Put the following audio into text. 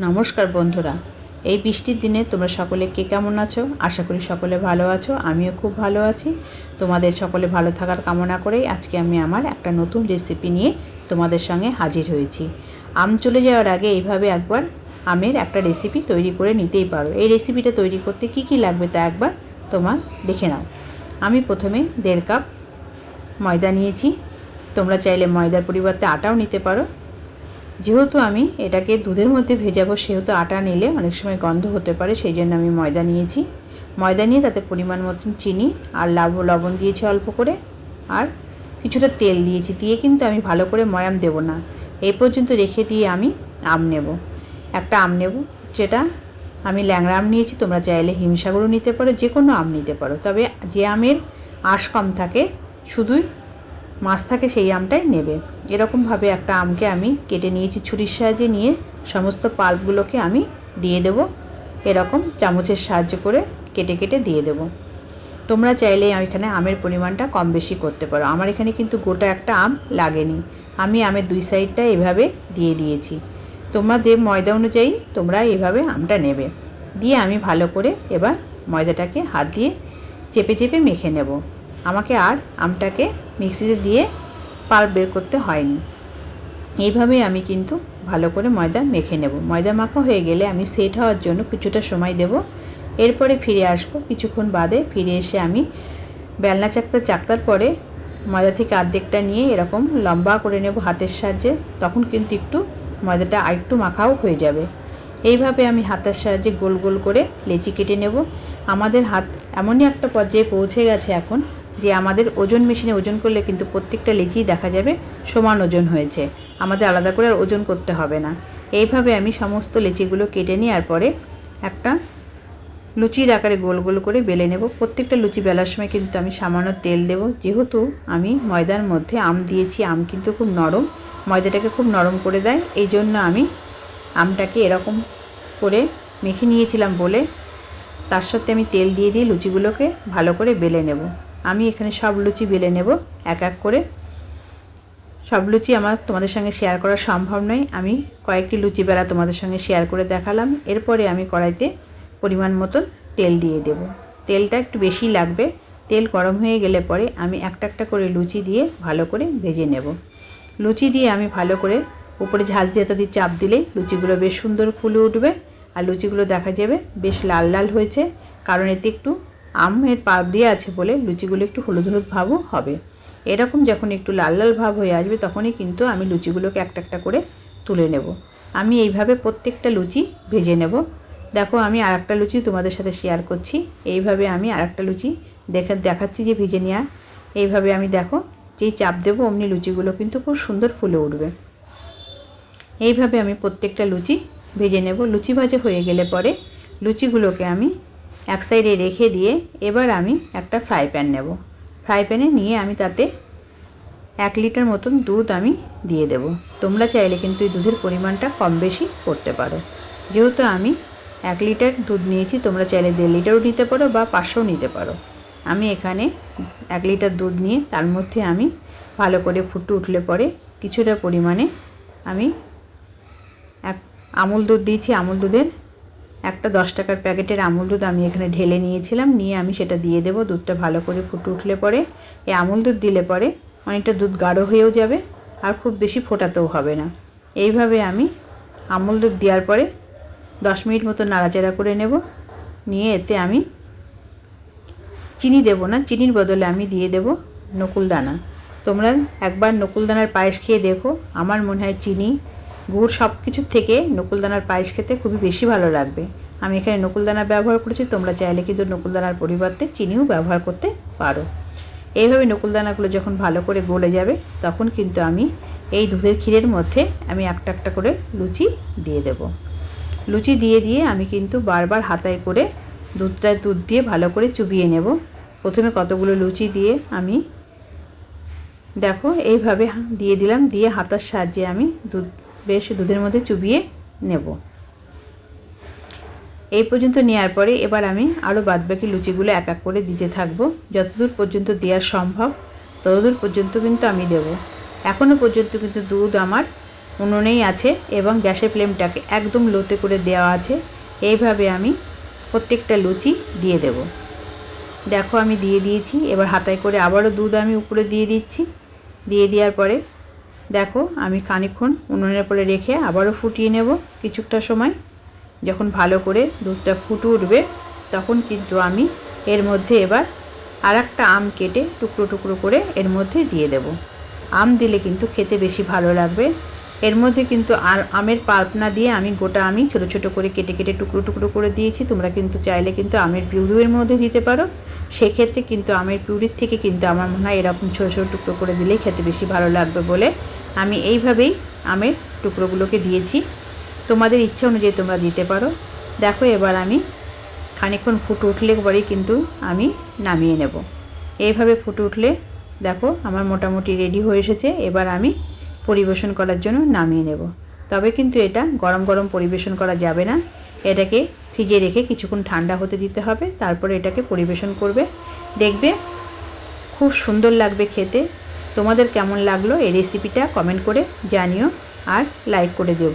নমস্কার বন্ধুরা। এই বৃষ্টির দিনে তোমরা সকলে কে কেমন আছো? আশা করি সকলে ভালো আছো, আমিও খুব ভালো আছি। তোমাদের সকলে ভালো থাকার কামনা করেই আজকে আমি আমার একটা নতুন রেসিপি নিয়ে তোমাদের সঙ্গে হাজির হয়েছি। আম চলে যাওয়ার আগে এইভাবে একবার আমের একটা রেসিপি তৈরি করে নিতেই পারো। এই রেসিপিটা তৈরি করতে কি কি লাগবে তা একবার তোমার দেখে নাও। আমি প্রথমে দেড় কাপ ময়দা নিয়েছি। তোমরা চাইলে ময়দার পরিবর্তে আটাও নিতে পারো। যেহেতু আমি এটাকে দুধের মধ্যে ভেজাবো, সেহেতু আটা নিলে অনেক সময় গন্ধ হতে পারে, সেই জন্য আমি ময়দা নিয়েছি। ময়দা নিয়ে তাতে পরিমাণ মতন চিনি আর লাভ লবণ দিয়েছি অল্প করে, আর কিছুটা তেল দিয়েছি। দিয়ে কিন্তু আমি ভালো করে ময়াম দেব না। এই পর্যন্ত রেখে দিয়ে আমি আম নেব। একটা আম নেব, যেটা আমি ল্যাংড়া আম নিয়েছি, তোমরা চাইলে হিমসাগরও নিতে পারো যে কোনো আম নিতে পারো। তবে যে আমের আঁশ কম থাকে, শুধুই মাছ থাকে সেই আমটাই নেবে। এরকমভাবে একটা আমকে আমি কেটে নিয়েছি ছুরির সাহায্যে নিয়ে সমস্ত পাল্পগুলোকে আমি দিয়ে দেব। এরকম চামচের সাহায্য করে কেটে কেটে দিয়ে দেব। তোমরা চাইলে এখানে আমের পরিমাণটা কম বেশি করতে পারো। আমার এখানে কিন্তু গোটা একটা আম লাগেনি। আমি আমের দুই সাইডটা এভাবে দিয়ে দিয়েছি। তোমরা যে ময়দা অনুযায়ী তোমরা এভাবে আমটা নেবে। দিয়ে আমি ভালো করে এবার ময়দাটাকে হাত দিয়ে চেপে চেপে মেখে নেব। আমাকে আর আমটাকে মিক্সিতে দিয়ে পাল্প বের করতে হয়নি। এইভাবেই আমি কিন্তু ভালো করে ময়দা মেখে নেব। ময়দা মাখা হয়ে গেলে আমি সেট হওয়ার জন্য কিছুটা সময় দেব। এরপরে ফিরে আসব। কিছুক্ষণ বাদে ফিরে এসে আমি বেলনা চাকতা চাকতার পরে ময়দা থেকে অর্ধেকটা নিয়ে এরকম লম্বা করে নেব হাতের সাহায্যে। তখন কিন্তু একটু ময়দাটা আরেকটু মাখাও হয়ে যাবে। এইভাবে আমি হাতের সাহায্যে গোল গোল করে লেচি কেটে নেব। আমাদের হাত এমনই একটা পর্যায়ে পৌঁছে গেছে এখন যে আমাদের ওজন মেশিনে ওজন করলে কিন্তু প্রত্যেকটা লেচিই দেখা যাবে সমান ওজন হয়েছে। আমাদের আলাদা করে আর ওজন করতে হবে না। এইভাবে আমি সমস্ত লেচিগুলো কেটে নেওয়ার পরে একটা লুচির আকারে গোল গোল করে বেলে নেব। প্রত্যেকটা লুচি বেলার সময় কিন্তু আমি সামান্য তেল দেব। যেহেতু আমি ময়দার মধ্যে আম দিয়েছি, আম কিন্তু খুব নরম। ময়দাটাকে খুব নরম করে দেয়। এই জন্য আমি আমটাকে এরকম করে মেখে নিয়েছিলাম বলে তার সাথে আমি তেল দিয়ে দিয়ে লুচিগুলোকে ভালো করে বেলে নেব। আমি এখানে সব লুচি বেলে নেব, এক এক করে। সব লুচি আমার তোমাদের সঙ্গে শেয়ার করা সম্ভব নয়। আমি কয়েকটি লুচি বেলা তোমাদের সঙ্গে শেয়ার করে দেখালাম। এরপরে আমি কড়াইতে পরিমাণ মতন তেল দিয়ে দেব। তেলটা একটু বেশি লাগবে। তেল গরম হয়ে গেলে পরে আমি একটা একটা করে লুচি দিয়ে ভালো করে ভেজে নেব। লুচি দিয়ে আমি ভালো করে উপরে ঝাঁজ দিয়ে দিয়ে চাপ দিলেই লুচিগুলো বেশ সুন্দর ফুলে উঠবে। আর লুচিগুলো দেখা যাবে বেশ লাল লাল হয়েছে। কারণ এতে একটু আমের পাপ দিয়ে আছে বলে লুচিগুলো একটু হলুদ হলুদ ভাবও হবে। এরকম যখন একটু লাল লাল ভাব হয়ে আসবে তখনই কিন্তু আমি লুচিগুলোকে একটা একটা করে তুলে নেব। আমি এইভাবে প্রত্যেকটা লুচি ভেজে নেব। দেখো আমি আর একটা লুচি তোমাদের সাথে শেয়ার করছি। এইভাবে আমি আর একটা লুচি দেখে, দেখাচ্ছি যে ভেজে নেওয়া এইভাবে আমি দেখো যেই চাপ দেবো অমনি লুচিগুলো কিন্তু খুব সুন্দর ফুলে উঠবে। এইভাবে আমি প্রত্যেকটা লুচি ভেজে নেব। লুচি ভাজা হয়ে গেলে পরে লুচিগুলোকে আমি এক সাইডে রেখে দিয়ে এবার আমি একটা ফ্রাই প্যান নেব। ফ্রাই প্যানে নিয়ে আমি তাতে এক লিটার মতন দুধ আমি দিয়ে দেব। তোমরা চাইলে কিন্তু এই দুধের পরিমাণটা কম বেশি করতে পারো। যেহেতু আমি এক লিটার দুধ নিয়েছি, তোমরা চাইলে দেড় লিটারও নিতে পারো বা পাঁচশোও নিতে পারো। আমি এখানে এক লিটার দুধ নিয়ে তার মধ্যে আমি ভালো করে ফুটে উঠলে পরে কিছুটা পরিমাণে আমি এক আমুল দুধ দিয়েছি। আমুল দুধের একটা দশ টাকার প্যাকেটের আমুল দুধ আমি এখানে ঢেলে নিয়েছিলাম, নিয়ে আমি সেটা দিয়ে দেবো, দুধটা ভালো করে ফুটে উঠলে পরে, এই আমুল দুধ দিলে পরে অনেকটা দুধ গাঢ় হয়েও যাবে আর খুব বেশি ফোটাতেও হবে না। এইভাবে আমি আমুল দুধ দেওয়ার পরে দশ মিনিট মতো নাড়াচাড়া করে নেব, নিয়ে এতে আমি চিনি দেব না, চিনির বদলে আমি দিয়ে দেব নকুলদানা তোমরা একবার নকুলদানার পায়েস খেয়ে দেখো, আমার মনে হয় চিনি গুড় সব কিছুর থেকে নকুলদানার পায়েস খেতে খুবই বেশি ভালো লাগবে। আমি এখানে নকুলদানা ব্যবহার করেছি, তোমরা চাইলে কিন্তু নকুলদানার পরিবর্তে চিনিও ব্যবহার করতে পারো। এইভাবে নকুলদানাগুলো যখন ভালো করে গলে যাবে, তখন কিন্তু আমি এই দুধের ক্ষীরের মধ্যে আমি একটা একটা করে লুচি দিয়ে দেব। লুচি দিয়ে দিয়ে আমি কিন্তু বারবার হাতায় করে দুধটা দুধ দিয়ে ভালো করে চুবিয়ে নেব। প্রথমে কতগুলো লুচি দিয়ে আমি, দেখো, এইভাবে দিয়ে দিলাম, দিয়ে হাতার সাহায্যে আমি দুধ বেশ দুধের মধ্যে চুবিয়ে নেব। এই পর্যন্ত নেওয়ার পরে এবার আমি আরও বাদবাকি লুচিগুলো এক এক করে দিতে থাকব। যতদূর পর্যন্ত দেওয়া সম্ভব, ততদূর পর্যন্ত কিন্তু আমি দেব। এখনও পর্যন্ত কিন্তু দুধ আমার উনুনেই আছে এবং গ্যাসের ফ্লেমটাকে একদম লোতে করে দেওয়া আছে। এইভাবে আমি প্রত্যেকটা লুচি দিয়ে দেব। দেখো আমি দিয়ে দিয়েছি। এবার হাতায় করে আবারও দুধ আমি উপরে দিয়ে দিচ্ছি। দিয়ে দেওয়ার পরে দেখো, আমি খানিক্ষণ উনুনের পরে রেখে আবারও ফুটিয়ে নেব কিছুটা সময়। যখন ভালো করে দুধটা ফুটে উঠবে, তখন কিন্তু আমি এর মধ্যে এবার আর একটা আম কেটে টুকরো টুকরো করে এর মধ্যে দিয়ে দেব। আম দিলে কিন্তু খেতে বেশি ভালো লাগবে। এর মধ্যে কিন্তু আর আমের পাল্প না দিয়ে আমি গোটা আমি ছোট ছোট করে কেটে কেটে টুকরো টুকরো করে দিয়েছি। তোমরা কিন্তু চাইলে কিন্তু আমের পিউরির মধ্যে দিতে পারো। সেক্ষেত্রে কিন্তু আমের পিউরির থেকে কিন্তু আমার মনে হয় এরকম ছোটো ছোটো টুকরো করে দিলেই খেতে বেশি ভালো লাগবে বলে আমি এইভাবেই আমের টুকরোগুলোকে দিয়েছি। তোমাদের ইচ্ছা অনুযায়ী তোমরা দিতে পারো। দেখো এবার আমি খানিক্ষণ ফুটে উঠলে পরেই কিন্তু আমি নামিয়ে নেব। এইভাবে ফুটে উঠলে দেখো আমার মোটামুটি রেডি হয়ে এসেছে। এবার আমি পরিবেশন করার জন্য নামিয়ে নেব। তবে কিন্তু এটা গরম গরম পরিবেশন করা যাবে না। এটাকে ফ্রিজে রেখে কিছুক্ষণ ঠান্ডা হতে দিতে হবে, তারপরে এটাকে পরিবেশন করবে। দেখবে খুব সুন্দর লাগবে খেতে। তোমাদের কেমন লাগল এই রেসিপিটা কমেন্ট করে জানিও আর লাইক করে দেবো